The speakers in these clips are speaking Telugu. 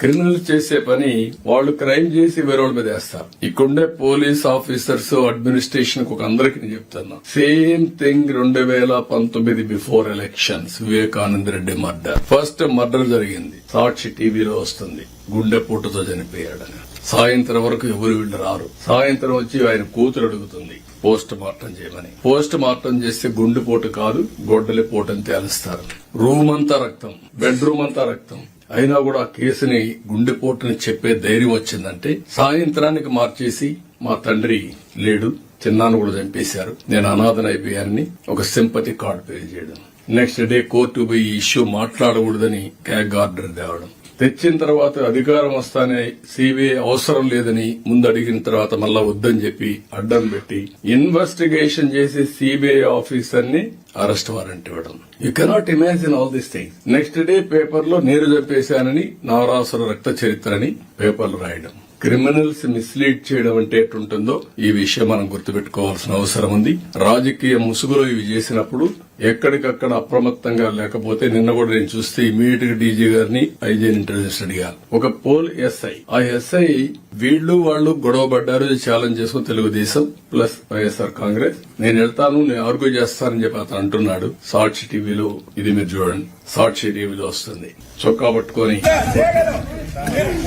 క్రిమినల్ చేసే పని వాళ్ళు క్రైమ్ చేసి వేరే వాళ్ళ మీద వేస్తారు. ఇక్కడుండే పోలీస్ ఆఫీసర్స్ అడ్మినిస్ట్రేషన్ ఒక అందరికి నేను చెప్తున్నా. సేమ్ థింగ్ రెండు వేల పంతొమ్మిది before elections. Vivekananda Reddy murder. First murder జరిగింది. సాక్షి టీవీలో వస్తుంది. గుండెపోటుతో చనిపోయాడని. సాయంత్రం వరకు ఎవరు వీళ్ళు రారు. సాయంత్రం వచ్చి ఆయన కూతురు అడుగుతుంది పోస్ట్ మార్టం చేయమని. పోస్ట్ మార్టం చేస్తే గుండెపోటు కాదు గొడ్డలి పోటు అని తేలుస్తారు రూమ్ అంతా రక్తం. బెడ్రూమ్ అంతా రక్తం. అయినా కూడా కేసుని గుండెపోటుని చెప్పే ధైర్యం వచ్చిందంటే సాయంత్రానికి మార్చేసి మా తండ్రి లేడు చిన్నాను కూడా చంపేశారు. నేను అనాథన అయిపోయానని ఒక సింపతి కార్డు పే చేయడం. నెక్స్ట్ డే కోర్టు పోయి ఈ ఇష్యూ మాట్లాడకూడదని క్యాగ్ ఆర్డర్ తేవడం తెచ్చిన తర్వాత అధికారం వస్తానే సిబిఐ అవసరం లేదని ముందు అడిగిన తర్వాత మళ్ళా వద్దని చెప్పి అడ్డం పెట్టి ఇన్వెస్టిగేషన్ చేసి సిబిఐ ఆఫీసర్ని అరెస్ట్ వారెంట్ ఇవ్వడం. You cannot imagine all this things next day పేపర్లో నీరు చంపేశానని నవరాసుర రక్త చరిత్రని పేపర్లు రాయడం. క్రిమినల్స్ మిస్లీడ్ చేయడం అంటే ఎటుంటుందో ఈ విషయం మనం గుర్తుపెట్టుకోవాల్సిన అవసరం ఉంది. రాజకీయ ముసుగులో ఇవి చేసినప్పుడు ఎక్కడికక్కడ అప్రమత్తంగా లేకపోతే నిన్న కూడా నేను చూస్తే ఇమీడియట్గా డీజీ గారిని ఐజీని ఇంటెలిజెన్స్ అడిగాను ఒక పోల్ ఎస్ఐ. ఆ ఎస్ఐ వీళ్ళు వాళ్ళు గొడవ పడ్డారు ఛాలెంజ్ చేసుకుని తెలుగుదేశం ప్లస్ వైఎస్ఆర్ కాంగ్రెస్. నేను వెళ్తాను నేను ఆర్గ్యూ చేస్తానని చెప్పి అతను అంటున్నాడు. సాక్షి టీవీలో ఇది మీరు చూడండి. సాక్షి టీవీలో వస్తుంది. చొక్కా పట్టుకొని.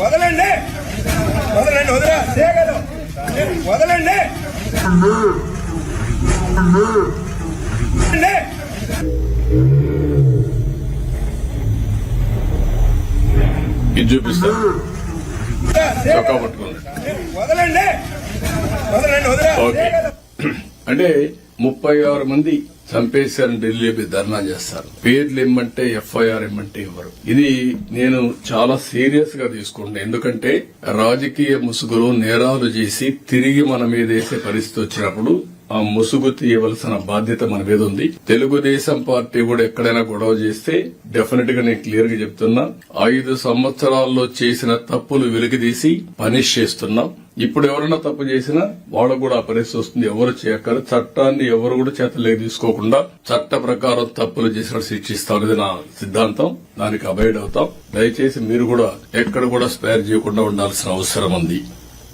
వదలండి. ఇది చూపిస్తాను చొక్కా పట్టుకోండి ఓకే. అంటే ముప్పై ఆరు మంది చంపేశారని ఢిల్లీ ధర్నా చేస్తారు. పేర్లు ఇమ్మంటే ఎఫ్ఐఆర్ ఇమ్మంటే ఇవ్వరు. ఇది నేను చాలా సీరియస్గా తీసుకుంటాను ఎందుకంటే రాజకీయ ముసుగులో నేరాలు చేసి తిరిగి మన మీద వేసే పరిస్థితి వచ్చినప్పుడు ఆ ముసుగు తీయవలసిన బాధ్యత మన మీద ఉంది. తెలుగుదేశం పార్టీ కూడా ఎక్కడైనా గొడవ చేస్తే డెఫినెట్గా నేను క్లియర్గా చెప్తున్నా. ఐదు సంవత్సరాల్లో చేసిన తప్పులు వెలికితీసి పనిష్ చేస్తున్నాం. ఇప్పుడు ఎవరైనా తప్పు చేసినా వాళ్ళకు కూడా ఆ పరిస్థితి వస్తుంది. ఎవరు చేయక్కరు చట్టాన్ని ఎవరు కూడా చేతలేక తీసుకోకుండా చట్ట ప్రకారం తప్పులు చేసిన శిక్షిస్తాం ఇది నా సిద్ధాంతం. దానికి అబైడ్ అవుతాం. దయచేసి మీరు కూడా ఎక్కడ కూడా స్పేర్ చేయకుండా ఉండాల్సిన అవసరం ఉంది.